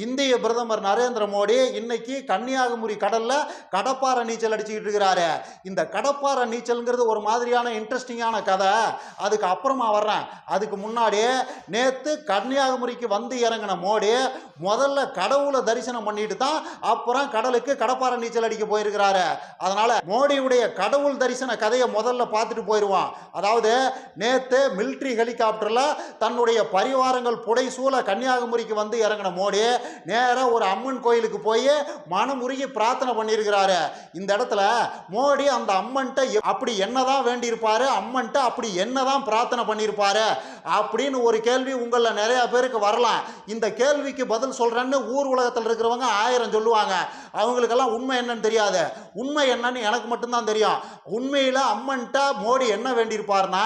இந்திய பிரதமர் நரேந்திர மோடி இன்னைக்கு கன்னியாகுமரி கடல்ல கடப்பாறை நீச்சல் அடிச்சுக்கிட்டு இருக்கிறாரு. இந்த கடப்பாறை நீச்சல்ங்கிறது ஒரு மாதிரியான இன்ட்ரெஸ்டிங்கான கதை. அதுக்கு அப்புறமா வர்றேன். அதுக்கு முன்னாடி நேற்று கன்னியாகுமரிக்கு வந்து இறங்கின மோடி முதல்ல கடவுளை தரிசனம் பண்ணிட்டு தான் அப்புறம் கடலுக்கு கடப்பாறை நீச்சல் அடிக்க போயிருக்கிறாரு. அதனால மோடியுடைய கடவுள் தரிசன கதையை முதல்ல பார்த்துட்டு போயிடுவான் அதாவது நேற்று மிலிட்ரி ஹெலிகாப்டர்ல தன்னுடைய பரிவாரங்கள் புடைசூழ கன்னியாகுமரிக்கு வந்து இறங்கின மோடி நேரா ஒரு அம்மன் கோயிலுக்கு போய் மனமுருகி பிரார்த்தனை பண்ணியிருக்கிறாரு. இந்த இடத்துல மோடி அந்த அம்மன்ட்ட அப்படி என்னதான் வேண்டியிருப்பாரு அம்மன்ட்ட அப்படி என்னதான் பிரார்த்தனை பண்ணியிருப்பாரு அப்படின்னு ஒரு கேள்வி உங்களில் நிறைய பேருக்கு வரலாம். இந்த கேள்விக்கு பதில் சொல்றேன்னு ஊர் உலகத்தில் இருக்கிறவங்க ஆயிரம் சொல்லுவாங்க. அவங்களுக்கெல்லாம் உண்மை என்னன்னு தெரியாது. உண்மை என்னன்னு எனக்கு மட்டும்தான் தெரியும். உண்மையில் அம்மன்ட்ட மோடி என்ன வேண்டியிருப்பார்னா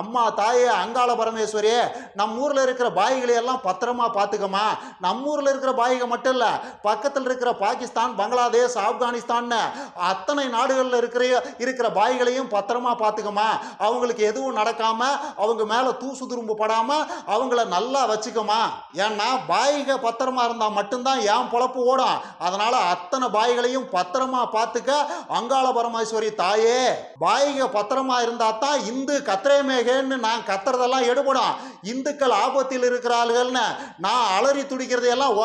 அம்மா தாயே அங்காள பரமேஸ்வரி நம்ம ஊரில் இருக்கிற பாய்களை எல்லாம் பத்திரமா பார்த்துக்கமா நம்ம ஊரில் இருக்கிற பாய்க மட்டும் இல்லை பக்கத்தில் இருக்கிற பாகிஸ்தான் பங்களாதேஷ் ஆப்கானிஸ்தான் அத்தனை நாடுகளில் இருக்கிற இருக்கிற பாய்களையும் பத்திரமா பார்த்துக்கமா. அவங்களுக்கு எதுவும் நடக்காம அவங்க மேலே தூசு துரும்பு படாம அவங்கள நல்லா வச்சுக்கமா. ஏன்னா பாய்க பத்திரமா இருந்தால் மட்டும்தான் ஏன் பொழப்பு ஓடும். அதனால அத்தனை பாய்களையும் பத்திரமா பார்த்துக்க அங்காள பரமேஸ்வரி தாயே. பாய்க பத்திரமா இருந்தா தான் இந்து கத்திரமேகன்னு நான் கத்துறதெல்லாம் எடுபடும். இந்துக்கள் ஆபத்தில் இருக்கிறார்கள்னு நான் அலறி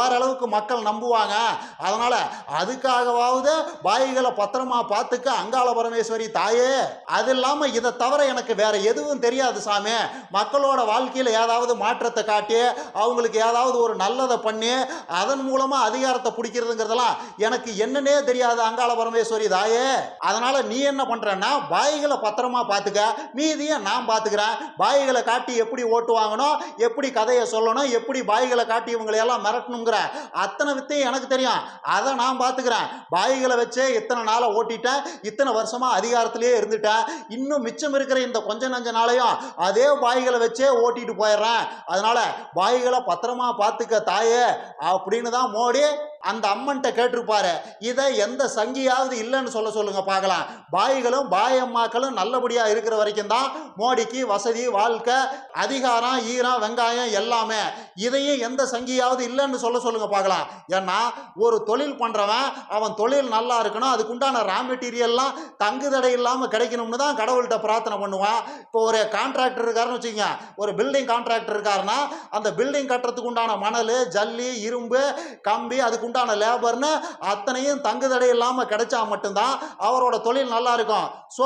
வார ஓரளவுக்கு மக்கள் நம்புவாங்க. அதனால அதுக்காகவாவது பாய்களை பத்திரமா பார்த்துக்க அங்காள பரமேஸ்வரி தாயே. அது இல்லாம இதை தவிர எனக்கு வேற எதுவும் தெரியாது சாமி. மக்களோட வாழ்க்கையில் ஏதாவது மாற்றத்தை காட்டி அவங்களுக்கு ஏதாவது ஒரு நல்லதை பண்ணி அதன் மூலமா அதிகாரத்தை பிடிக்கிறதுங்கிறதெல்லாம் எனக்கு என்னன்னே தெரியாது அங்காள பரமேஸ்வரி தாயே. அதனால நீ என்ன பண்ணுறன்னா பாய்களை பத்திரமா பார்த்துக்க. மீதியை நான் பார்த்துக்கிறேன். பாய்களை காட்டி எப்படி ஓட்டு வாங்கணும் எப்படி கதையை சொல்லணும் எப்படி பாய்களை காட்டி இவங்களை எல்லாம் மிரட்டணுங்கிற அத்தனை வித்தையும் எனக்கு தெரியும். அதை நான் பார்த்துக்கிறேன் பாய்களை வச்சே இத்தனை நாளை ஓட்டிட்டேன் இத்தனை வருஷமா அதிகாரத்திலேயே இருந்துட்டேன் இன்னும் மிச்சம் இருக்கிற இந்த கொஞ்ச நஞ்ச நாளையும் அதே பாய்களை வச்சே ஓட்டிட்டு போயிடுறேன். அதனால பாய்களை பத்திரமா பார்த்துக்க தாயே அப்படின்னு தான் மோடி அந்த அம்மன்கிட்ட கேட்டிருப்பாரு இதை எந்த சங்கியாவது இல்லைன்னு சொல்ல சொல்லுங்க பார்க்கலாம். பாய்களும் பாயம்மாக்களும் நல்லபடியாக இருக்கிற வரைக்கும் தான் மோடிக்கு வசதி வாழ்க்கை அதிகாரம் ஈரம் வெங்காயம் எல்லாமே. இதையும் எந்த சங்கியாவது இல்லைன்னு சொல்ல சொல்லுங்க பார்க்கலாம். ஏன்னா ஒரு தொழில் பண்ணுறவன் அவன் தொழில் நல்லா இருக்கணும் அதுக்குண்டான ரா மெட்டீரியல்லாம் தங்கு தடை இல்லாமல் கிடைக்கணும்னு தான் கடவுள்கிட்ட பிரார்த்தனை பண்ணுவான். இப்போ ஒரு கான்ட்ராக்டர் இருக்காருன்னு வச்சுக்கோங்க ஒரு பில்டிங் கான்ட்ராக்டர் இருக்காருன்னா அந்த பில்டிங் கட்டுறதுக்கு உண்டான மணல் ஜல்லி இரும்பு கம்பி அதுக்கு உண்டான லேபர்னு அத்தனையும் தங்கு தடை இல்லாமல் கிடைச்சா மட்டும்தான் அவரோட தொழில் நல்லா இருக்கும். ஸோ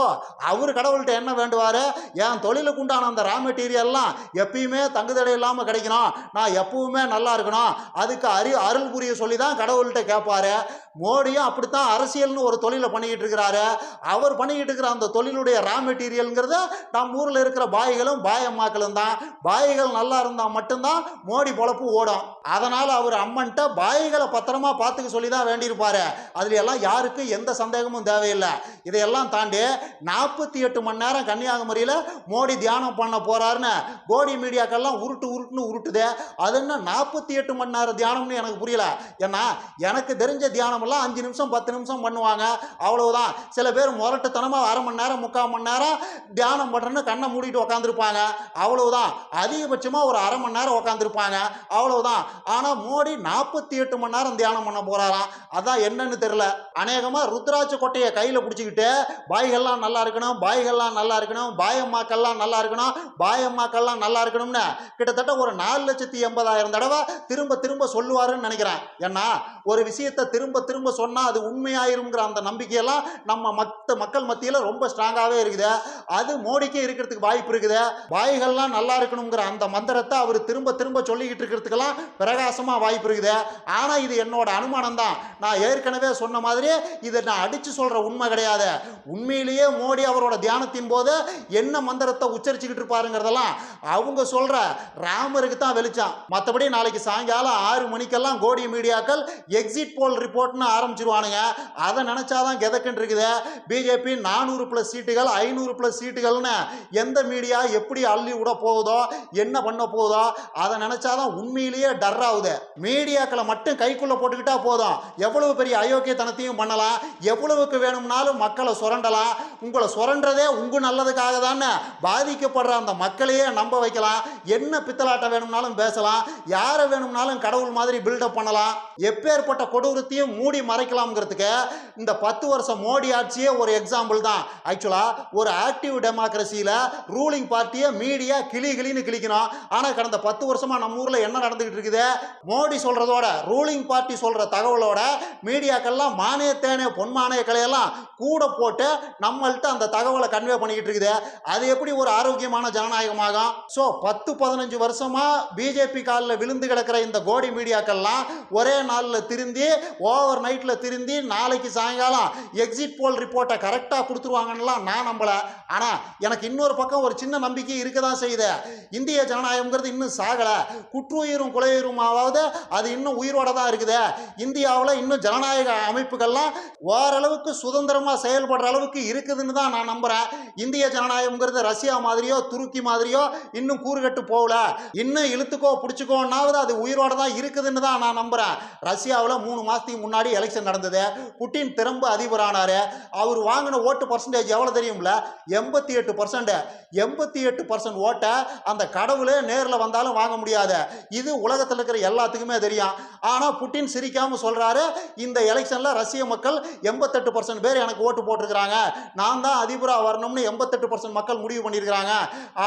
அவர் கடவுள்கிட்ட என்ன வேண்டுவார்? என் தொழிலுக்கு உண்டான அந்த ரா மெட்டீரியல்லாம் எப்பயுமே தங்கு தடை இல்லாமல் கிடைக்கணும். நான் எப்பவுமே நல்லா இருக்கணும். அதுக்கு அறி அருள் புரிய சொல்லி தான் கடவுள்கிட்ட கேட்பாரு மோடியும் அப்படித்தான் அரசியல்னு ஒரு தொழிலை பண்ணிக்கிட்டு இருக்கிறாரு. அவர் பண்ணிக்கிட்டு இருக்கிற அந்த தொழிலுடைய ரா மெட்டீரியல்ங்கிறது நம்ம ஊரில் இருக்கிற பாய்களும் பாயம்மாக்களும் தான். பாய்கள் நல்லா இருந்தால் மட்டும்தான் மோடி பொழப்பு ஓடும். அதனால் அவர் அம்மன்ட்ட பாய்களை பத்திரமா பார்த்துக்க சொல்லி தான் வேண்டியிருப்பாரு. அதில் எல்லாம் யாருக்கும் எந்த சந்தேகமும் தேவையில்லை. இதையெல்லாம் தாண்டி நாற்பத்தி எட்டு மணி நேரம் கன்னியாகுமரியில் மோடி தியானம் பண்ண போறாருன்னு கோடி மீடியாக்கெல்லாம் உருட்டு உருட்டுன்னு உருட்டுதே. அது என்ன நாற்பத்தி எட்டு மணி நேரம் தியானம்னு எனக்கு புரியல. ஏன்னா எனக்கு தெரிஞ்ச தியானமெல்லாம் அஞ்சு நிமிஷம் பத்து நிமிஷம் பண்ணுவாங்க. அவ்வளவுதான். சில பேர் முரட்டுத்தனமாக அரை மணி நேரம் முக்கால் மணி நேரம் தியானம் பண்ணுறேன்னு கண்ணை மூடிட்டு உக்காந்துருப்பாங்க. அவ்வளவுதான். அதிகபட்சமாக ஒரு அரை மணி நேரம் உக்காந்துருப்பாங்க. அவ்வளவுதான். ஆனால் மோடி நாற்பத்தி எட்டு மணி நேரம் தியானம் பண்ண போகிறாராம் அதான் என்னன்னு தெரியல. அநேகமாக ருத்ராட்ச கொட்டையை கையில் பிடிச்சிக்கிட்டு பாய்கள்லாம் நல்லா இருக்கணும் பாய்கள்லாம் நல்லா இருக்கணும் பாயம்மாக்கள்லாம் நல்லா இருக்கணும் பாயம்மாக்கள்லாம் நல்லா இருக்கணும்னு கிட்டத்தட்ட ஒரு நாலு லட்சத்தி எண்பதாயிரம் தடவை திரும்ப திரும்ப சொல்லுவாருன்னு நினைக்கிறேன். ஏன்னா ஒரு விஷயத்தை திரும்ப திரும்ப சொன்னால் அது உண்மையாயிருங்கிற அந்த நம்பிக்கையெல்லாம் நம்ம மற்ற மக்கள் மத்தியில் ரொம்ப ஸ்ட்ராங்காகவே இருக்குது. அது மோடிக்கே இருக்கிறதுக்கு வாய்ப்பு இருக்குது. வாய்கள்லாம் நல்லா இருக்கணுங்கிற அந்த மந்திரத்தை அவர் திரும்ப திரும்ப சொல்லிக்கிட்டு இருக்கிறதுக்கெல்லாம் பிரகாசமாக வாய்ப்பு இருக்குது. ஆனால் இது என்னோட அனுமானம் தான் நான் ஏற்கனவே சொன்ன மாதிரி இதை நான் அடித்து சொல்கிற உண்மை கிடையாது. உண்மையிலேயே மோடி அவரோட தியானத்தின் போது என்ன மந்திரத்தை உச்சரிச்சுக்கிட்டு இருப்பாருங்கிறதெல்லாம் அவங்க சொல்கிற ராமருக்கு தான் வெளிச்சம். மற்றபடி நாளைக்கு சாயங்காலம் ஆறு மணிக்கெல்லாம் கோடி மீடியாக்கள் எக்ஸிட் போல் ரிப்போர்ட்னு ஆரம்பிச்சிருவானுங்க. அதை நினச்சாதான் கெதக்குன்னு இருக்குது. பிஜேபி நானூறு ப்ளஸ் சீட்டுகள் ஐநூறு ப்ளஸ் சீட்டுகள்னு எந்த மீடியா எப்படி அள்ளி விட போகுதோ என்ன பண்ண போகுதோ அதை நினச்சாதான் உண்மையிலேயே டர் ஆகுது. மீடியாக்களை மட்டும் கைக்குள்ள போட்டுக்கிட்டா போதும். எவ்வளவு பெரிய அயோக்கியத்தனத்தையும் பண்ணலாம். எவ்வளவுக்கு வேணும்னாலும் மக்களை சுரண்டலாம். உங்களை சுரண்டதே உங்க நல்லதுக்காக தானே. பாதிக்கப்படுற அந்த மக்களையே நம்ப வைக்கலாம். என்ன பித்தலாட்ட வேணும்னாலும் பேசலாம். யாரை வேணும்னாலும் கடவுள் மாதிரி பில்டப் பண்ணலாம். எப்பேற்பட்ட கொடூரத்தையும் மூடி மறைக்கலாம்ங்கிறதுக்கு இந்த பத்து வருஷம் மோடி ஆட்சியே ஒரு எக்ஸாம்பிள் தான். ஆக்சுவலாக ஒரு ஆக்டிவ் டெமோக்ரஸியில் ரூலிங் பார்ட்டியை மீடியா கிளி கிளின்னு கிளிக்கணும். ஆனால் கடந்த பத்து வருஷமாக நம்ம ஊரில் என்ன நடந்துகிட்டு இருக்குது? மோடி சொல்கிறதோட ரூலிங் பார்ட்டி சொல்கிற தகவலோட மீடியாக்கள்லாம் மானிய தேனே பொன்மானிய கலையெல்லாம் கூட போட்டு நம்மள்கிட்ட அந்த தகவலை கன்வே பண்ணிக்கிட்டு இருக்குது. அது எப்படி ஒரு ஆரோக்கியமான ஜனநாயகமாகும்? ஸோ பத்து பதினஞ்சு வருஷமாக பிஜேபி காலில் விழுந்து கிடக்கிற இந்த கோடி மீடியாக்கள்லாம் ஒரே நாளில் திருந்தி ஓவர் ஓவர் நைட்டில் திருந்தி நாளைக்கு சாயங்காலம் எக்ஸிட் போல் ரிப்போர்ட்டை கரெக்டாக கொடுத்துருவாங்கன்னுலாம் நான் நம்பலை. ஆனால் எனக்கு இன்னொரு பக்கம் ஒரு சின்ன நம்பிக்கை இருக்க தான் செய்யுது. இந்திய ஜனநாயகங்கிறது இன்னும் சாகலை. குற்றுயிரும் குலையுருமாவது அது இன்னும் உயிரோட தான் இருக்குது. இந்தியாவில் இன்னும் ஜனநாயக அமைப்புகள்லாம் ஓரளவுக்கு சுதந்திரமாக செயல்படுற அளவுக்கு இருக்குதுன்னு தான் நான் நம்புகிறேன் இந்திய ஜனநாயகங்கிறது ரஷ்யா மாதிரியோ துருக்கி மாதிரியோ இன்னும் கூறுகட்டு போகல. இன்னும் இழுத்துக்கோ பிடிச்சிக்கோன்னாவது அது உயிரோட தான் இருக்குதுன்னு தான் நான் நம்புகிறேன் ரஷ்யாவில் மூணு மாதத்துக்கு முன்னாடி எலெக்ஷன் நடந்தது. புட்டின் திரும்ப அதிபரானார். அவர் வாங்கின ஓட்டு பர்சன்டேஜ் எவ்வளோ தெரியும்ல? எண்பத்தி எட்டு பர்சன்ட் எண்பத்தி எட்டு பர்சன்ட் ஓட்டை அந்த கடவுளே நேரில் வந்தாலும் வாங்க முடியாது. இது உலகத்தில் இருக்கிற எல்லாத்துக்குமே தெரியும். ஆனால் புட்டின் சிரிக்காமல் சொல்கிறாரு இந்த எலெக்ஷனில் ரஷ்ய மக்கள் எண்பத்தெட்டு பர்சன்ட் பேர் எனக்கு ஓட்டு போட்டிருக்கிறாங்க. நான் தான் அதிபராக வரணும்னு எண்பத்தெட்டு பர்சன்ட் மக்கள் முடிவு பண்ணியிருக்கிறாங்க.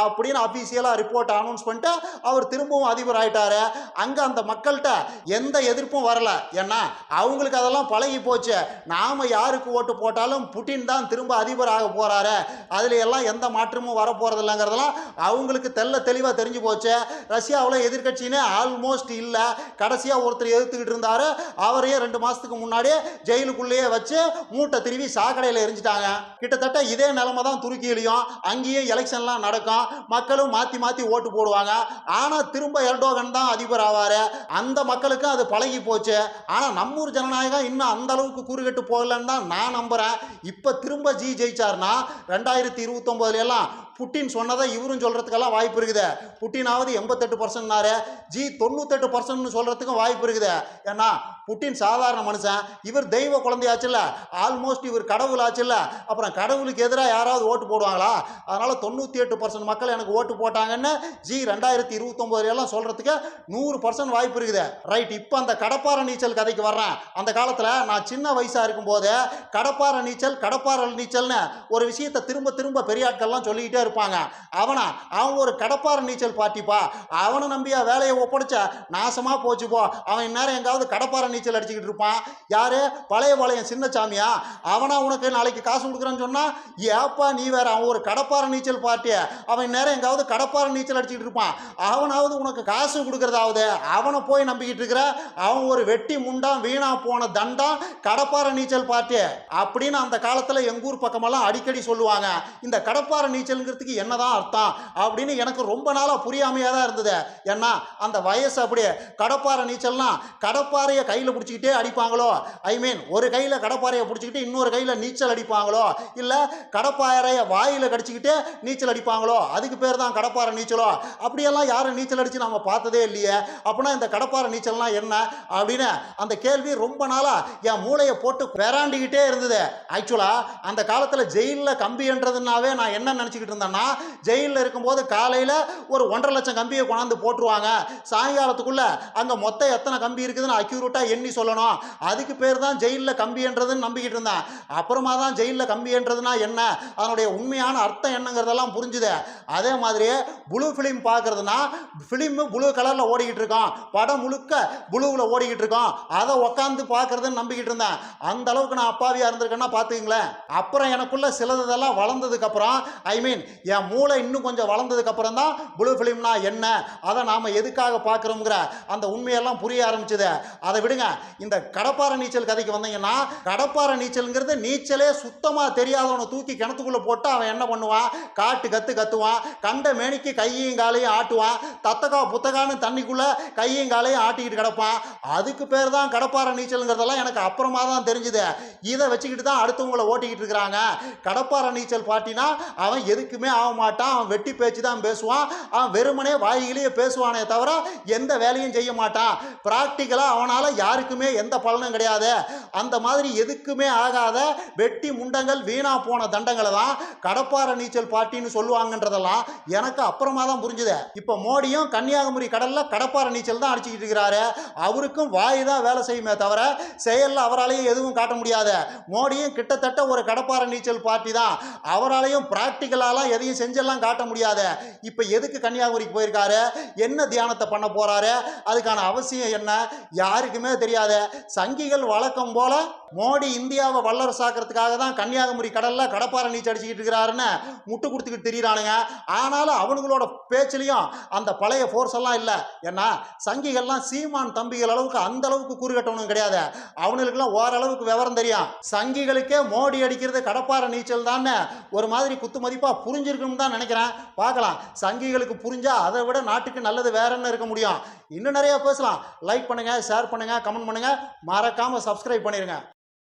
அப்படின்னு அஃபீஷியலாக ரிப்போர்ட் அனௌன்ஸ் பண்ணிட்டு அவர் திரும்பவும் அதிபர் ஆயிட்டாரு. அங்கே அந்த மக்கள்கிட்ட எந்த எதிர்ப்பும் வரல. ஏன்னா அவங்களுக்கு அதெல்லாம் பழகி போச்சு நாம் யாருக்கு ஓட்டு போட்டாலும் புட்டின் தான் திரும்ப அதிபர் போகிறாரு அதில் எல்லாம் எந்த மாற்றமும் வரப்போகிறது இல்லைங்கிறதெல்லாம் அவங்களுக்கு தெல்ல தெளிவாக தெரிஞ்சு போச்சு. ரஷ்யாவில் எதிர்க்கட்சினே ஆல்மோஸ்ட் இல்லை. கடைசியாக ஒருத்தர் எதிர்த்துக்கிட்டு இருந்தார். அவரையே ரெண்டு மாதத்துக்கு முன்னாடியே ஜெயிலுக்குள்ளேயே வச்சு மூட்டை திருவி சாக்கடையில் எரிஞ்சிட்டாங்க. கிட்டத்தட்ட இதே நிலைமை தான் துருக்கியிலையும். அங்கேயும் எலெக்ஷன்லாம் நடக்கும். மக்களும் மாற்றி மாற்றி ஓட்டு போடுவாங்க. ஆனால் திரும்ப எர்டோகன் தான் அதிபர் ஆவார் அந்த மக்களுக்கும் அது பழகி போச்சு. ஆனால் நம்மூர் ஜனநாயகம் இன்னும் அந்த அளவுக்கு கூறுகட்டு போகலன்னு தான் நான் நம்புகிறேன் இப்போ திரும்ப ஜி ஜெயிச்சார்னா ரெண்டாயிரத்தி இருபத்தொம்போதுல எல்லாம் புட்டின் சொன்னதை இவரும் சொல்கிறதுக்கெல்லாம் வாய்ப்பு இருக்குது. புட்டினாவது எண்பத்தெட்டு பர்சன்ட்னாரு. ஜி தொண்ணூத்தெட்டு பர்சன்ட்னு சொல்கிறதுக்கும் வாய்ப்பு இருக்குது. ஏன்னா புட்டின் சாதாரண மனுஷன். இவர் தெய்வ குழந்தையாச்சுல்ல. ஆல்மோஸ்ட் இவர் கடவுள் ஆச்சுல்ல அப்புறம் கடவுளுக்கு எதிராக யாராவது ஓட்டு போடுவாங்களா? அதனால் தொண்ணூற்றி எட்டு பர்சன்ட் மக்கள் எனக்கு ஓட்டு போட்டாங்கன்னு ஜி ரெண்டாயிரத்தி இருபத்தொம்போதுல எல்லாம் சொல்கிறதுக்கு நூறு பர்சன்ட் வாய்ப்பு இருக்குது. ரைட் இப்போ அந்த கடப்பார நீச்சல் கதைக்கு வர்றேன். அந்த காலத்தில் நான் சின்ன வயசாக இருக்கும்போது கடப்பார நீச்சல் கடப்பாறை நீச்சல்னு ஒரு விஷயத்தை திரும்ப திரும்ப பெரியாட்கள்லாம் சொல்லிக்கிட்டே இருப்பாங்க. அவனா அவன் ஒரு கடப்பாறை நீச்சல் பார்ட்டிப்பா அவனை நம்பியா வேலையை ஒப்படைச்சா நாசமாக போச்சு போ. அவன் இந்நேரம் எங்காவது கடப்பாறை நீச்சல் அடிச்சுக்கிட்டு இருப்பான். யாரு? பழைய பாளையம் சின்னசாமியா அவனா உனக்கு நாளைக்கு காசு கொடுக்குறேன்னு சொன்னா ஏப்பா நீ வேற அவன் ஒரு கடப்பாறை நீச்சல் பார்ட்டி அவன் இந்நேரம் எங்காவது கடப்பாறை நீச்சல் அடிச்சுக்கிட்டு இருப்பான். அவனாவது உனக்கு காசு கொடுக்குறதாவது. அவனை போய் நம்பிக்கிட்டு இருக்கிற அவன் ஒரு வெட்டி முண்டான் வீணா போன தண்டம் கடப்பாறை நீச்சல் பார்ட்டி அப்படின்னு அந்த காலத்தில் எங்கூர் பக்கமெல்லாம் அடிக்கடி சொல்லுவாங்க. இந்த கடப்பாறை இருக்கிறதுக்கு என்னதான் அர்த்தம்? அப்படின்னு எனக்கு ரொம்ப நாளாக புரியாமையாக தான் இருந்தது. ஏன்னா அந்த வயசு அப்படியே கடப்பாறை நீச்சல்னா கடப்பாறையை கையில் பிடிச்சிக்கிட்டே அடிப்பாங்களோ? ஐ மீன் ஒரு கையில் கடப்பாறையை பிடிச்சிக்கிட்டு இன்னொரு கையில் நீச்சல் அடிப்பாங்களோ? இல்லை கடப்பாறையை வாயில் கடிச்சிக்கிட்டே நீச்சல் அடிப்பாங்களோ? அதுக்கு பேர் தான் கடப்பாறை நீச்சலோ? அப்படியெல்லாம் யாரும் நீச்சல் அடித்து நம்ம பார்த்ததே இல்லையே. அப்படின்னா இந்த கடப்பாறை நீச்சல்னால் என்ன? அப்படின்னு அந்த கேள்வி ரொம்ப நாளாக என் மூளையை போட்டு பெறாண்டிக்கிட்டே இருந்தது. ஆக்சுவலாக அந்த காலத்தில் ஜெயிலில் கம்பின்றதுனாவே நான் என்ன நினச்சிக்கிட்டு இருந்தேன்னா ஜெயிலில் இருக்கும்போது காலையில் ஒரு ஒன்றரை லட்சம் கம்பியை கொண்டாந்து போட்டுருவாங்க. சாயங்காலத்துக்குள்ளே அங்கே மொத்தம் எத்தனை கம்பி இருக்குதுன்னு அக்யூரேட்டாக எண்ணி சொல்லணும். அதுக்கு பேர் தான் ஜெயிலில் கம்பின்றதுன்னு நம்பிக்கிட்டு இருந்தேன். அப்புறமா தான் ஜெயிலில் கம்பின்றதுனா என்ன? அதனுடைய உண்மையான அர்த்தம் என்னங்கிறதெல்லாம் புரிஞ்சுது அதே மாதிரியே ப்ளூ ஃபிலிம் பார்க்குறதுனா ஃபிலிமு ப்ளூ கலரில் ஓடிக்கிட்டு இருக்கோம். படம் முழுக்க ப்ளூவில் ஓடிக்கிட்டு இருக்கோம். அதை உட்காந்து பார்க்குறதுன்னு நம்பிக்கிட்டு இருந்தேன். அந்த அளவுக்கு நான் அப்பாவியாக இருந்திருக்கேன்னா பார்த்துக்கிங்களேன். அப்புறம் எனக்குள்ள சிலதெல்லாம் வளர்ந்ததுக்கப்புறம் ஐ மீன் என் மூளை இன்னும் கொஞ்சம் வளர்ந்ததுக்கப்புறம் தான் ப்ளூ ஃபிலிம்னா என்ன? அதை நாம் எதுக்காக பார்க்குறோங்கிற அந்த உண்மையெல்லாம் புரிய ஆரம்பிச்சது. அதை விடுங்க. இந்த கடப்பாறை நீச்சல் கதைக்கு வந்தீங்கன்னா கடப்பாறை நீச்சல்ங்கிறது நீச்சலே சுத்தமாக தெரியாதவனை தூக்கி கிணத்துக்குள்ளே போட்டு அவன் என்ன பண்ணுவான்? காட்டு கத்து கத்துவான். கண்ட மேனிக்கு கையையும் காலையும் ஆட்டுவான். தத்தக்கா புத்தகான்னு தண்ணிக்குள்ளே கையையும் காலையும் ஆட்டிக்கிட்டு கிடப்பான். அதுக்கு பேர் தான் கடப்பாறை நீச்சல்ங்கிறதெல்லாம் எனக்கு அப்புறமா தான் தெரிஞ்சுது. இதை வச்சுக்கிட்டு தான் அடுத்தவங்கள ஓட்டிக்கிட்டு இருக்கிறாங்க. கடப்பாறை நீச்சல் பாட்டினா அவன் எதுக்கு எதுக்குமே ஆக மாட்டான். அவன் வெட்டி பேச்சு தான் பேசுவான். அவன் வெறுமனே வாயிலேயே பேசுவானே தவிர எந்த வேலையும் செய்ய மாட்டான். ப்ராக்டிக்கலாக அவனால் யாருக்குமே எந்த பலனும் கிடையாது. அந்த மாதிரி எதுக்குமே ஆகாத வெட்டி முண்டங்கள் வீணா போன தண்டங்களை தான் கடப்பாறை நீச்சல் பாட்டின்னு சொல்லுவாங்கன்றதெல்லாம் எனக்கு அப்புறமா தான் புரிஞ்சுது. இப்போ மோடியும் கன்னியாகுமரி கடலில் கடப்பாறை நீச்சல் தான் அடிச்சுக்கிட்டு இருக்கிறாரு. அவருக்கும் வாய் தான் வேலை செய்யுமே தவிர செயலில் அவராலையும் எதுவும் காட்ட முடியாது. மோடியும் கிட்டத்தட்ட ஒரு கடப்பாறை நீச்சல் பார்ட்டி தான். அவராலையும் ப்ராக்டிக்கலாலாம் எதையும் செஞ்செல்லாம் காட்ட முடியாத. இப்போ எதுக்கு கன்னியாகுமரிக்கு போயிருக்காரு? என்ன தியானத்தை பண்ண போறாரு? அதுக்கான அவசியம் என்ன? யாருக்குமே தெரியாத. சங்கிகள் வழக்கம் போல மோடி இந்தியாவை வல்லரசாக்கிறதுக்காக தான் கன்னியாகுமரி கடல்ல கடப்பாறை நீச்சல் அடிச்சுக்கிட்டு இருக்கிறாருன்னு முட்டு கொடுத்துக்கிட்டு தெரியிறானுங்க. ஆனாலும் அவனுங்களோட பேச்சுலையும் அந்த பழைய ஃபோர்ஸ் எல்லாம் இல்லை. ஏன்னா சங்கிகள்லாம் சீமான் தம்பிகள் அளவுக்கு அந்த அளவுக்கு கூறுகட்டவனும் கிடையாது. அவனுங்களுக்குலாம் ஓரளவுக்கு விவரம் தெரியும். சங்கிகளுக்கே மோடி அடிக்கிறது கடப்பாறை நீச்சல் தான் ஒரு மாதிரி குத்து மதிப்பாக புரிஞ்சிருக்கணும்னு தான் நினைக்கிறேன். பார்க்கலாம். சங்கிகளுக்கு புரிஞ்சா அதை விட நாட்டுக்கு நல்லது வேற என்ன இருக்க முடியும்? இன்னும் நிறைய பேசலாம். லைக் பண்ணுங்க ஷேர் பண்ணுங்க கமெண்ட் பண்ணுங்க. மறக்காம சப்ஸ்கிரைப் பண்ணிருங்க.